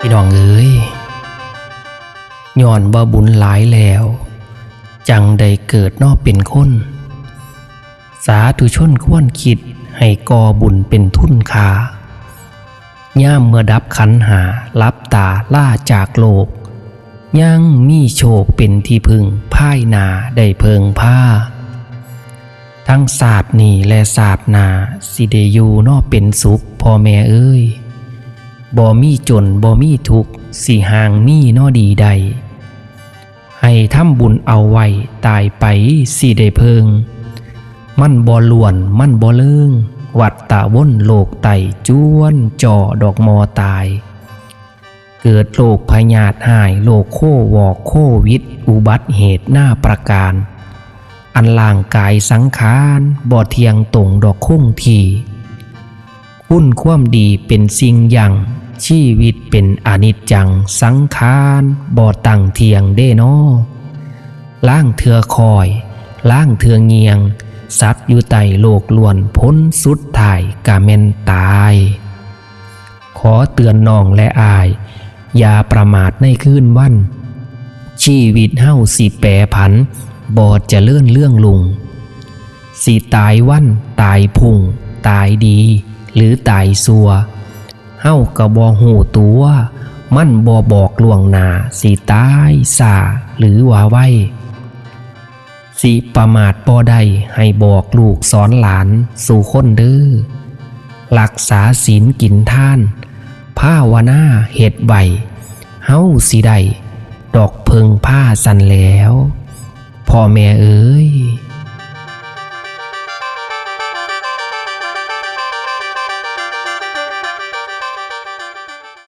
พี่น้องเอ้ยย้อนว่าบุญหลายแล้ว จังได้เกิดนอกเป็นคน สาธุชนควรคิดให้กอบุญเป็นทุนคาย่ามเมื่อดับขันหารับตาล่าจากโลก ยังมีโชคเป็นที่พึงพ่ายนาได้เพิงผ้า ทั้งศาสตร์นี่และศาสตร์นาสิเดยูนอเป็นสุขพ่อแม่เอ้ย บ่มีจนบ่มีทุกสิหางมีนอดีใด ให้ทำบุญเอาไว้ตายไปสิได้เพิง มันบ่ล้วนมันบ่เลิงวัดตาวนโลกไตจ้วนจ่อดอกมอตาย เกิดโรคพยาธหายโรคโควอกโควิด อุบัติเหตุหน้าประการ อันล่างกายสังขารบ่เทียงตรงดอกคงที คุณความดีเป็นสิ่งอย่างชีวิตเป็นอนิจจังสังขารบ่ตั้งเทียงเด้นอล่างเถือคอยล่างเถือเงียง สัตว์อยู่ไต่โลกล้วนพ้นสุดถ่ายกาเมนตาย ขอเตือนน้องและอาย อย่าประมาทในคืนวัน ชีวิตเฮาสิแปรผันบอดจะเลื่อนเรื่องลุง สิตายวันตายพุ่ง ตายดี หรือตายสัวเฮ้ากระบอหูตัว มั่นบอบอกล่วงหนาสิตายสาหรือว่าไว้สิประมาทบ่ได้ให้บอกลูกสอนหลานสู่คนเด้อรักษาศีลกินท่านภาวนาเหตุใบเฮ้าสิได้ดอกเพิงผ้าสันแล้ว พ่อแม่เอ้ย